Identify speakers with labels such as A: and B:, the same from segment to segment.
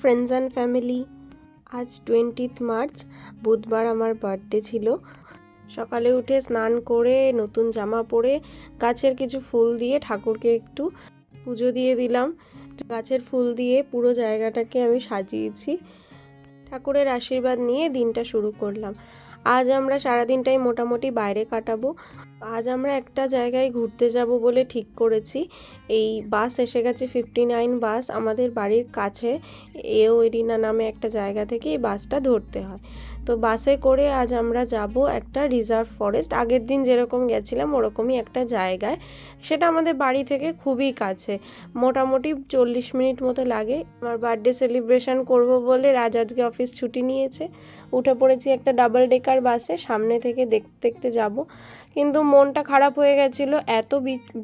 A: Friends and family আজ twentieth March বুধবার আমার বার্থডে ছিল। সকালে উঠে স্নান করে, নতুন জামা পরে, গাছের কিছু ফুল দিয়ে ঠাকুরকে একটু পুজো দিয়ে দিলাম। গাছের ফুল দিয়ে পুরো জায়গাটাকে আমি সাজিয়েছি। ঠাকুরের আশীর্বাদ নিয়ে দিনটা শুরু করলাম। আজ আমরা সারাদিনটাই মোটামুটি বাইরে কাটাবো। আজ আমরা একটা জায়গায় ঘুরতে যাব বলে ঠিক করেছি। এই বাস এসে গেছে ফিফটি নাইন বাস আমাদের বাড়ির কাছে। এও এরিনা নামে একটা জায়গা থেকে এই বাসটা ধরতে হয়। তো বাসে করে আজ আমরা যাব একটা রিজার্ভ ফরেস্ট। আগের দিন যেরকম গেছিলাম ওরকমই একটা জায়গায়। সেটা আমাদের বাড়ি থেকে খুবই কাছে। মোটামুটি চল্লিশ মিনিট মতো লাগে। আমার বার্থডে সেলিব্রেশন করব বলে রাজ আজকে অফিস ছুটি নিয়েছে। উঠে পড়েছি একটা ডাবল ডেকার বাসে। সামনে থেকে দেখতে দেখতে যাব। কিন্তু মনটা খারাপ হয়ে গেছিল, এত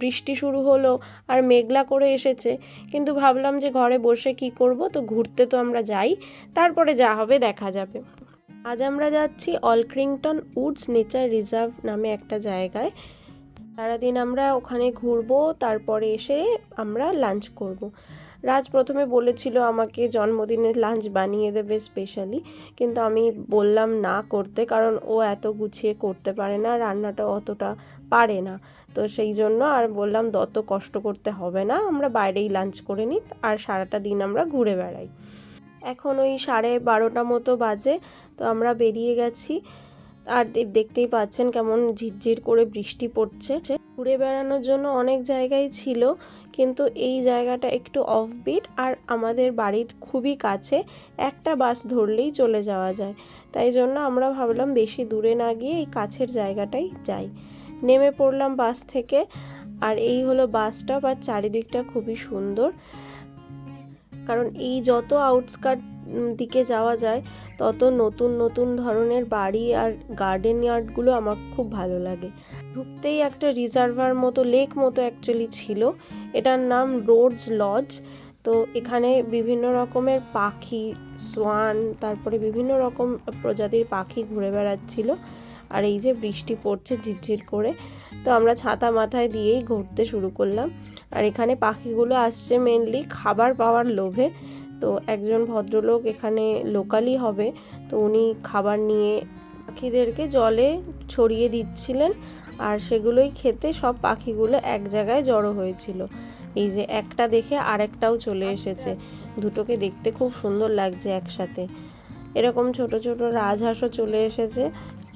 A: বৃষ্টি শুরু হলো আর মেঘলা করে এসেছে। কিন্তু ভাবলাম যে ঘরে বসে কি করব, তো ঘুরতে তো আমরা যাই, তারপরে যা হবে দেখা যাবে। আজ আমরা যাচ্ছি অলক্রিংটন উডস নেচার রিজার্ভ নামে একটা জায়গায়। সারাদিন আমরা ওখানে ঘুরবো, তারপরে এসে আমরা লাঞ্চ করব। রাজ প্রথমে বলেছিল আমাকে জন্মদিনের লাঞ্চ বানিয়ে দেবে স্পেশালি কিন্তু আমি বললাম না করতে, কারণ ও এত গুছিয়ে করতে পারে না, রান্নাটা অতটা পারে না। তো সেই জন্য আর বললাম অত কষ্ট করতে হবে না, আমরা বাইরেই লাঞ্চ করে নিই আর সারাটা দিন আমরা ঘুরে বেড়াই। এখন ওই সাড়ে বারোটা মতো বাজে, তো আমরা বেরিয়ে গেছি। আর দেখতেই পাচ্ছেন কেমন ঝিরঝির করে বৃষ্টি পড়ছে। ঘুরে বেড়ানোর জন্য অনেক জায়গায় ছিল কিন্তু এই জায়গাটা একটু অফবিট আর আমাদের বাড়ির খুবই কাছে একটা বাস ধরলেই চলে যাওয়া যায়। তাই জন্য আমরা ভাবলাম বেশি দূরে না গিয়ে এই কাছের জায়গাটাই যাই। নেমে পড়লাম বাস থেকে আর এই হলো বাস স্টপ আর চারিদিকটা খুবই সুন্দর। কারণ এই যত আউটস্কার্ট দিকে যাওয়া যায়, তত নতুন নতুন ধরনের বাড়ি আর গার্ডেন ইয়ার্ডগুলো আমার খুব ভালো লাগে। ঢুকতেই একটা রিজার্ভার মতো, লেক মতো অ্যাকচুয়ালি ছিল। এটার নাম রোডস লজ। তো এখানে বিভিন্ন রকমের পাখি, সোয়ান, তারপরে বিভিন্ন রকম প্রজাতির পাখি ঘুরে বেড়াচ্ছিল। আর এই যে বৃষ্টি পড়ছে ঝিরঝির করে, তো আমরা ছাতা মাথায় দিয়েই ঘুরতে শুরু করলাম। আর এখানে পাখিগুলো আসছে মেনলি খাবার পাওয়ার লোভে। তো একজন ভদ্রলোক এখানে লোকালই হবে, তো উনি খাবার নিয়ে পাখিদেরকে জলে ছড়িয়ে দিচ্ছিলেন। আর সেগুলোই খেতে সব পাখিগুলো এক জায়গায় জড়ো হয়েছিল। এই যে একটা দেখে আরেকটাও চলে এসেছে। দুটোকে দেখতে খুব সুন্দর লাগছে একসাথে। এরকম ছোট ছোট রাজহাঁসও চলে এসেছে।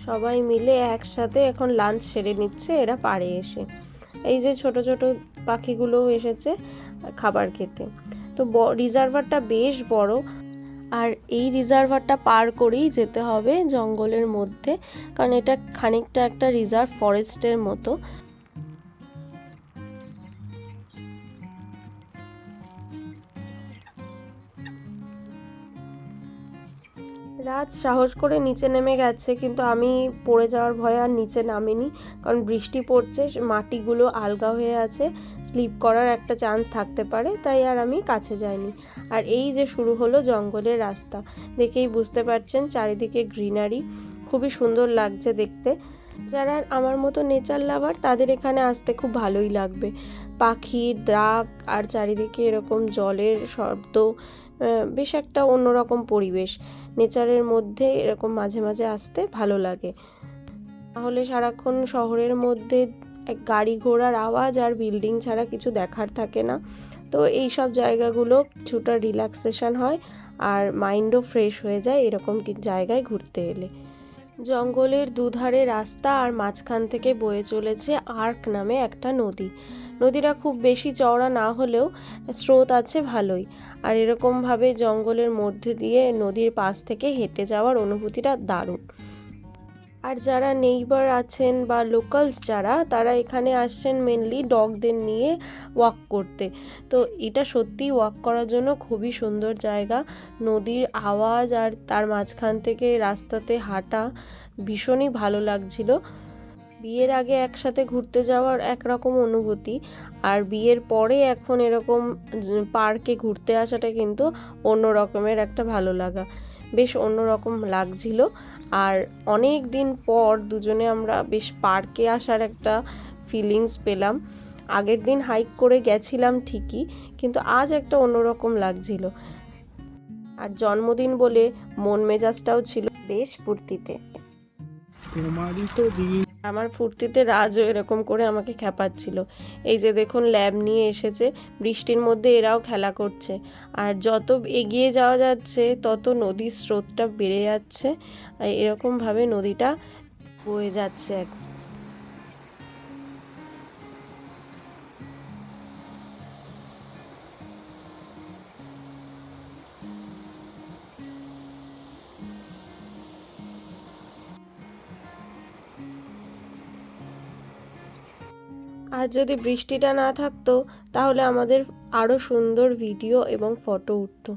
A: সবাই মিলে একসাথে এখন লাঞ্চ সেরে নিচ্ছে, এরা পারে এসে। এই যে ছোট ছোট পাখিগুলোও এসেছে খাবার খেতে। তো রিজার্ভারটা বেশ বড়। আর এই রিজার্ভারটা পার করেই যেতে হবে জঙ্গলের মধ্যে, কারণ এটা খানিকটা একটা রিজার্ভ ফরেস্টের মতো। রাত সাহস করে নিচে নেমে গেছে, কিন্তু আমি পড়ে যাওয়ার ভয়ে আর নিচে নামিনি, কারণ বৃষ্টি পড়ছে, মাটিগুলো আলগা হয়ে আছে, স্লিপ করার একটা চান্স থাকতে পারে, তাই আর আমি কাছে যাইনি। আর এই যে শুরু হলো জঙ্গলের রাস্তা, দেখেই বুঝতে পারছেন চারিদিকে গ্রিনারি। খুবই সুন্দর লাগছে দেখতে। যারা আমার মতো নেচার লাভার, তাদের এখানে আসতে খুব ভালোই লাগবে। পাখি ড্রাক আর চারিদিকে এরকম জলের শব্দ বেশ একটা অন্যরকম পরিবেশ। নেচারের মধ্যে এরকম মাঝে মাঝে আসতে ভালো লাগে। তাহলে সারাক্ষণ শহরের মধ্যে গাড়ি ঘোড়ার আওয়াজ আর বিল্ডিং ছাড়া কিছু দেখার থাকে না। তো এই সব জায়গাগুলো কিছুটা রিল্যাক্সেশন হয় আর মাইন্ডও ফ্রেশ হয়ে যায় এরকম জায়গায় ঘুরতে এলে। জঙ্গলের দুধারে রাস্তা আর মাঝখান থেকে বয়ে চলেছে আর্ক নামে একটা নদী। নদীটা খুব বেশি চওড়া না হলেও স্রোত আছে ভালোই। আর এরকমভাবে জঙ্গলের মধ্যে দিয়ে নদীর পাশ থেকে হেঁটে যাওয়ার অনুভূতিটা দারুণ। আর যারা নেইবার আছেন বা লোকালস যারা, তারা এখানে আসছেন মেনলি ডগদের নিয়ে ওয়াক করতে। তো এটা সত্যি ওয়াক করার জন্য খুবই সুন্দর জায়গা। নদীর আওয়াজ আর তার মাঝখান থেকে রাস্তাতে হাঁটা ভীষণই ভালো লাগছিল। বিয়ের আগে একসাথে ঘুরতে যাওয়ার একরকম অনুভূতি। আর বিয়ের পরে এখন এরকম পার্কে ঘুরতে আসাটা কিন্তু অন্য রকমের একটা ভালো লাগা। বেশ অন্যরকম লাগছিল। আর অনেক দিন পর দুজনে আমরা বেশ পার্কে আসার একটা ফিলিংস পেলাম। আগের দিন হাইক করে গেছিলাম ঠিকই, কিন্তু আজ একটা অন্যরকম লাগছিল। আর জন্মদিন বলে মন মেজাজটাও ছিল বেশ ফুর্তিতে।
B: তোমারই তো দিন।
A: আমার ফুর্তিতে রাজও এরকম করে আমাকে খেপাচ্ছিল এই যে দেখুন, ল্যাব নিয়ে এসেছে, বৃষ্টির মধ্যে এরাও খেলা করছে। আর যত এগিয়ে যাওয়া যাচ্ছে, তত নদীর স্রোতটা বেড়ে যাচ্ছে। এরকমভাবে নদীটা বয়ে যাচ্ছে এক আর যদি বৃষ্টিটা না থাকতো, তাহলে আমাদের আরও সুন্দর ভিডিও এবং ফটো উঠতো।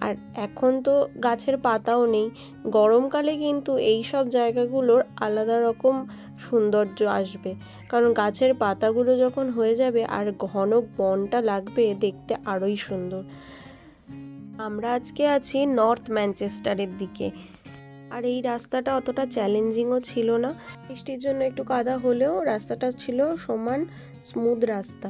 A: আর এখন তো গাছের পাতাও নেই। গরমকালে কিন্তু এই সব জায়গাগুলোর আলাদা রকম সৌন্দর্য আসবে। কারণ গাছের পাতাগুলো যখন হয়ে যাবে আর ঘন বনটা লাগবে, দেখতে আরোই সুন্দর। আমরা আজকে আছি নর্থ ম্যানচেস্টারের দিকে। আর এই রাস্তাটা অতটা চ্যালেঞ্জিংও ছিল না। বৃষ্টির জন্য একটু কাদা হলেও রাস্তাটা ছিল সমান স্মুথ রাস্তা।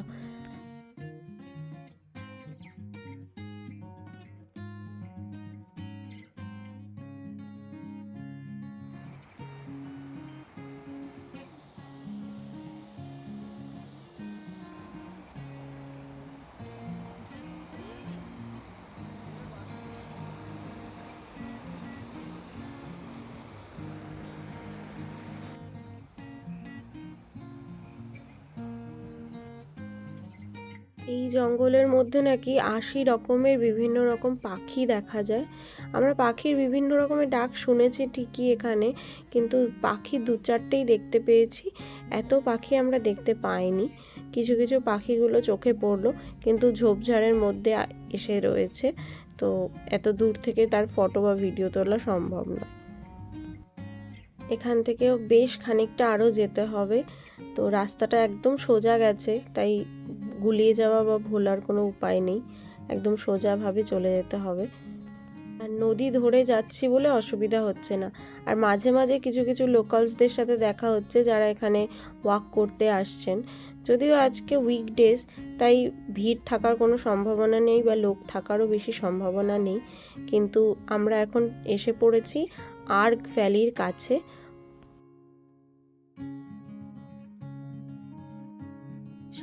A: এই জঙ্গলের মধ্যে নাকি আশি রকমের বিভিন্ন রকম পাখি দেখা যায়। আমরা পাখির বিভিন্ন রকমের ডাক শুনেছি ঠিকই এখানে, কিন্তু পাখি দু চারটেই দেখতে পেয়েছি। এত পাখি আমরা দেখতে পাইনি। কিছু কিছু পাখিগুলো চোখে পড়ল, কিন্তু ঝোপঝাড়ের মধ্যে এসে রয়েছে। তো এত দূর থেকে তার ফটো বা ভিডিও তোলা সম্ভব নয় এখান থেকেও বেশ খানিকটা আরও যেতে হবে। তো রাস্তাটা একদম সোজা গেছে, তাই গুলিয়ে যাওয়া বা ভোলার কোনো উপায় নেই। একদম সোজাভাবে চলে যেতে হবে। আর নদী ধরে যাচ্ছি বলে অসুবিধা হচ্ছে না। আর মাঝে মাঝে কিছু কিছু লোকালসদের সাথে দেখা হচ্ছে যারা এখানে ওয়াক করতে আসছেন। যদিও আজকে উইকডেজ তাই ভিড় থাকার কোনো সম্ভাবনা নেই বা লোক থাকারও বেশি সম্ভাবনা নেই। কিন্তু আমরা এখন এসে পড়েছি আর্ক ভ্যালির কাছে।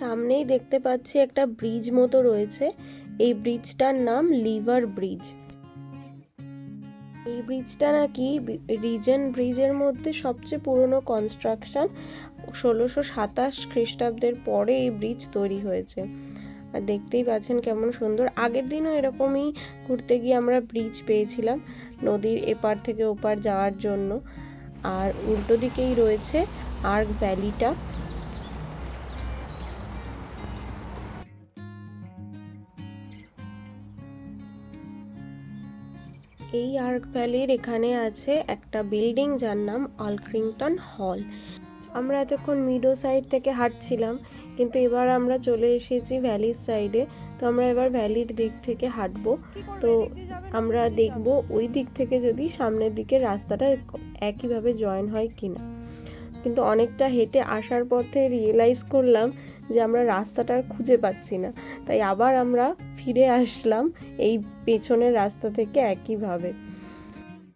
A: সামনেই দেখতে পাচ্ছি একটা ব্রিজ মতো রয়েছে। এই ব্রিজটার নাম লিভার ব্রিজ। এই ব্রিজটা নাকি রিজেন ব্রিজের মধ্যে সবচেয়ে পুরনো কনস্ট্রাকশন ষোলোশো সাতাশ খ্রিস্টাব্দের পরে এই ব্রিজ তৈরি হয়েছে। আর দেখতেই পাচ্ছেন কেমন সুন্দর। আগের দিনও এরকমই ঘুরতে গিয়ে আমরা ব্রিজ পেয়েছিলাম নদীর এপার থেকে ওপার যাওয়ার জন্য। আর উল্টো দিকেই রয়েছে আর্ক ভ্যালিটা। এই আর্ক ভ্যালির এখানে আছে একটা বিল্ডিং যার নাম অলক্রিংটন হল। আমরা এতক্ষণ মিডো সাইড থেকে হাঁটছিলাম, কিন্তু এবার আমরা চলে এসেছি ভ্যালির সাইডে। তো আমরা এবার ভ্যালির দিক থেকে হাঁটবো। তো আমরা দেখব ওই দিক থেকে যদি সামনের দিকে রাস্তাটা একইভাবে জয়েন হয় কিনা। কিন্তু অনেকটা হেঁটে আসার পথে রিয়েলাইজ করলাম যে আমরা রাস্তাটা আর খুঁজে পাচ্ছি না। তাই আবার আমরা ফিরে আসলাম এই পেছনের রাস্তা থেকে একইভাবে।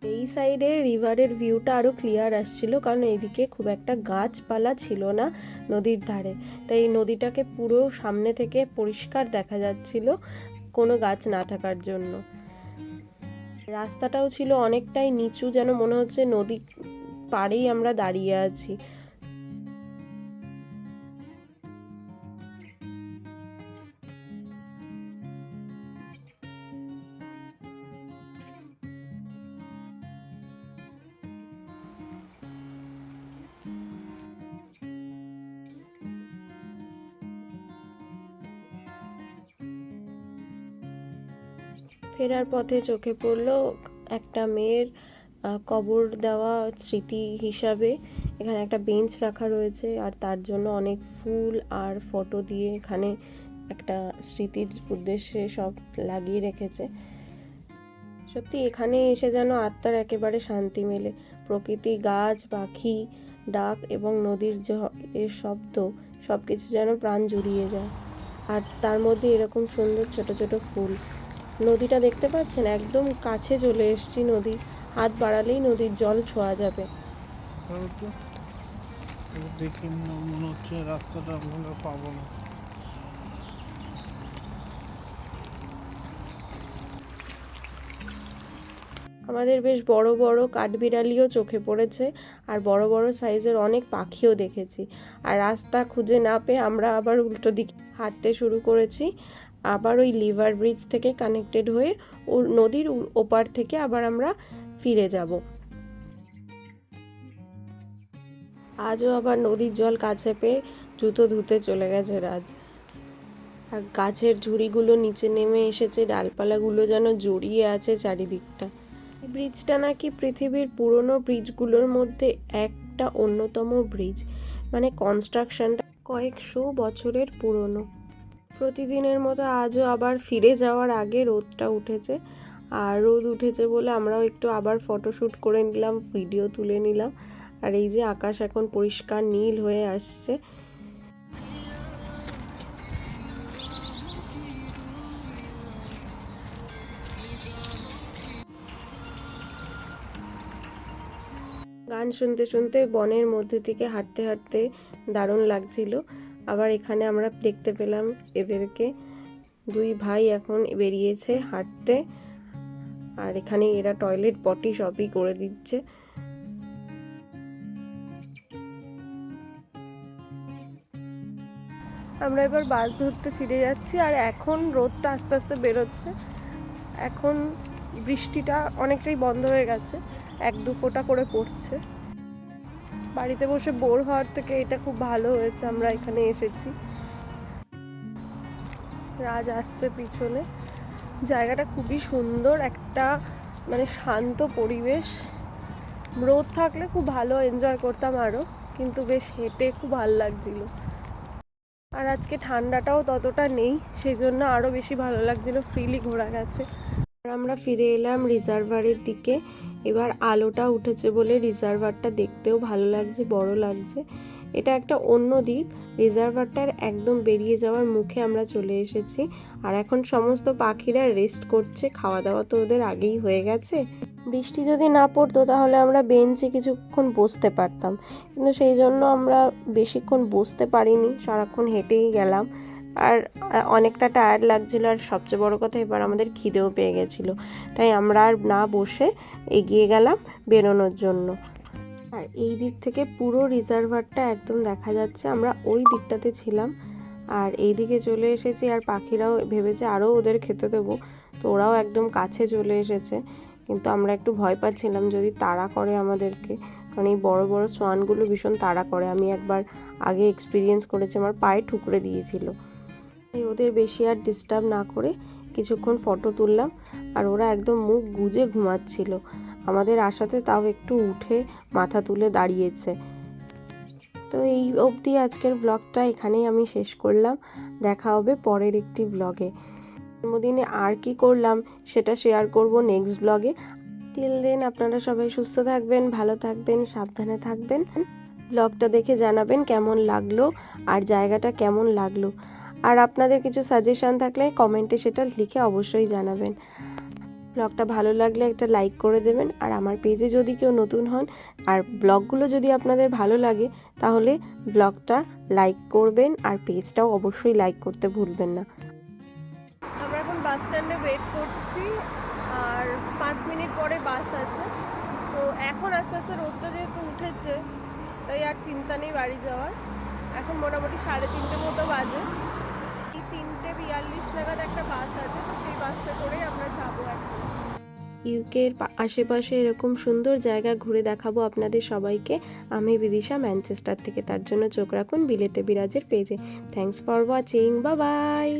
A: এই সাইডে রিভারের ভিউটা আরও ক্লিয়ার আসছিল কারণ এইদিকে খুব একটা গাছপালা ছিল না নদীর ধারে। তাই নদীটাকে পুরো সামনে থেকে পরিষ্কার দেখা যাচ্ছিল কোনো গাছ না থাকার জন্য। রাস্তাটাও ছিল অনেকটাই নিচু যেন মনে হচ্ছে নদী পাড়েই আমরা দাঁড়িয়ে আছি। ফেরার পথে চোখে পড়ল একটা মেয়ের কবর দেওয়া স্মৃতি হিসাবে এখানে একটা বেঞ্চ রাখা রয়েছে আর তার জন্য অনেক ফুল আর ফটো দিয়ে এখানে একটা স্মৃতির উদ্দেশ্যে সব লাগিয়ে রেখেছে। সত্যি এখানে এসে যেন আত্মার একেবারে শান্তি মেলে। প্রকৃতি, গাছ, পাখি, ডাক এবং নদীর এর শব্দ সব কিছু যেন প্রাণ জুড়িয়ে যায়। আর তার মধ্যে এরকম সুন্দর ছোট ছোট ফুল নদীটা দেখতে পাচ্ছেন? একদম কাছে চলে এসছি নদী। হাত বাড়ালেই নদীর জল ছোঁয়া যাবে।
B: দেখে, মনে হচ্ছে রাস্তাটা আমরা পাবো না।
A: আমাদের বেশ বড় বড় কাঠবিড়ালিও চোখে পড়েছে আর বড় বড় সাইজের অনেক পাখিও দেখেছি। আর রাস্তা খুঁজে না পেয়ে আমরা আবার উল্টো দিকে হাঁটতে শুরু করেছি। আবার ওই লিভার ব্রিজ থেকে কানেক্টেড হয়ে ও নদীর ওপার থেকে আবার আমরা ফিরে যাব। আজও আবার নদীর জল কাছে পেয়ে জুতো ধুতে চলে গেছে রাজ। আর গাছের ঝুড়িগুলো নিচে নেমে এসেছে, ডালপালাগুলো যেন জড়িয়ে আছে চারিদিকটা। ব্রিজটা নাকি পৃথিবীর পুরনো ব্রিজগুলোর মধ্যে একটা অন্যতম ব্রিজ মানে কনস্ট্রাকশনটা কয়েকশো বছরের পুরনো। প্রতিদিনের মতো আজও আবার ফিরে যাওয়ার আগে রোদটা উঠেছে, আর রোদ উঠেছে বলে আমরাও একটু আবার ফটোশ্যুট করে নিলাম ভিডিও তুলে নিলাম। আর এই যে আকাশ এখন পরিষ্কার নীল হয়ে আসছে গান শুনতে শুনতে বনের মধ্যে থেকে হাঁটতে হাঁটতে দারুণ লাগছিল। আবার এখানে আমরা দেখতে পেলাম এদেরকে। দুই ভাই এখন বেরিয়েছে হাঁটতে। আর এখানে এরা টয়লেট পটি সবই করে দিচ্ছে। আমরা এবার বাস ধরতে ফিরে যাচ্ছি আর এখন রোদটা আস্তে আস্তে বেরোচ্ছে। এখন বৃষ্টিটা অনেকটাই বন্ধ হয়ে গেছে। এক দু ফোঁটা করে পড়ছে। বাড়িতে বসে বোর হওয়ার থেকে এটা খুব ভালো হয়েছে, আমরা এখানে এসেছি। রাজ আসছে পিছনে। জায়গাটা খুবই সুন্দর, একটা মানে শান্ত পরিবেশ। রোদ থাকলে খুব ভালো এনজয় করতাম আরও কিন্তু বেশ হেঁটে খুব ভালো লাগছিল। আর আজকে ঠান্ডাটাও ততটা নেই সেই জন্য আরও বেশি ভালো লাগছিল ফ্রিলি ঘোরা গেছে। আর আমরা ফিরে এলাম রিজার্ভারের দিকে। এবার আলোটা উঠেছে বলে রিজার্ভারটা দেখতেও ভালো লাগছে, বড় লাগছে। এটা একটা অন্য দিক, রিজার্ভারটার একদম বেরিয়ে যাওয়ার মুখে আমরা চলে এসেছি। আর এখন সমস্ত পাখিরা রেস্ট করছে খাওয়া দাওয়া তো ওদের আগেই হয়ে গেছে। বৃষ্টি যদি না পড়তো তাহলে আমরা বেঞ্চে কিছুক্ষণ বসতে পারতাম। কিন্তু সেই জন্য আমরা বেশিক্ষণ বসতে পারিনি, সারাক্ষণ হেঁটেই গেলাম। আর অনেকটা টায়ার্ড লাগছিল আর সবচেয়ে বড় কথা এবার আমাদের খিদেও পেয়ে গেছিল। তাই আমরা আর না বসে এগিয়ে গেলাম বেরোনোর জন্য। আর এই দিক থেকে পুরো রিজার্ভারটা একদম দেখা যাচ্ছে, আমরা ওই দিকটাতে ছিলাম। আর এই দিকে চলে এসেছি আর পাখিরাও ভেবেছে আরও ওদের খেতে দেবো। তো ওরাও একদম কাছে চলে এসেছে। কিন্তু আমরা একটু ভয় পাচ্ছিলাম যদি তাড়া করে আমাদেরকে। কারণ এই বড় বড় সোয়ানগুলো ভীষণ তাড়া করে। আমি একবার আগে এক্সপিরিয়েন্স করেছি, আমার পায়ে ঠুকরে দিয়েছিল। তাই ওদের বেশি আর ডিস্টার্ব না করে কিছুক্ষণ ফটো তুললাম। আর ওরা একদম মুখ গুজে ঘুমাচ্ছিল। আমাদের আশাতে তাও একটু উঠে মাথা তুলে দাঁড়িয়েছে। তো এই অবধি আজকের ব্লগটা এখানেই আমি শেষ করলাম। দেখা হবে পরের একটি ব্লগে জন্মদিনে আর কি করলাম সেটা শেয়ার করব নেক্সট ব্লগে টিল দেন আপনারা সবাই সুস্থ থাকবেন, ভালো থাকবেন, সাবধানে থাকবেন। ব্লগটা দেখে জানাবেন কেমন লাগল আর জায়গাটা কেমন লাগল। আর আপনাদের কিছু সাজেশন থাকলে কমেন্টে সেটা লিখে অবশ্যই জানাবেন। ব্লগটা ভালো লাগলে একটা লাইক করে দেবেন, আর আমার পেজে যদি কেউ নতুন হন, আর ব্লগগুলো যদি আপনাদের ভালো লাগে, তাহলে ব্লগটা লাইক করবেন, আর পেজটাও অবশ্যই লাইক করতে ভুলবেন না। আমরা এখন বাস স্ট্যান্ডে ওয়েট করছি, আর পাঁচ মিনিট পরে বাস আছে। তো এখন আস্তে আস্তে রোদটা যেহেতু উঠেছে, তাই আর চিন্তা নেই বাড়ি যাওয়ার। এখন মোটামুটি সাড়ে তিনটে মতো বাজে। বিয়াল্লিশ নাগাদ একটা বাস আছে, তো সেই বাসে করেই আমরা যাব ইউকের আশেপাশে এরকম সুন্দর জায়গা ঘুরে দেখাবো আপনাদের সবাইকে। আমি বিদিশা, ম্যানচেস্টার থেকে। তার জন্য চোখ রাখুন বিলেতে বিরাজের পেজে। থ্যাংকস ফর ওয়াচিং বা বাই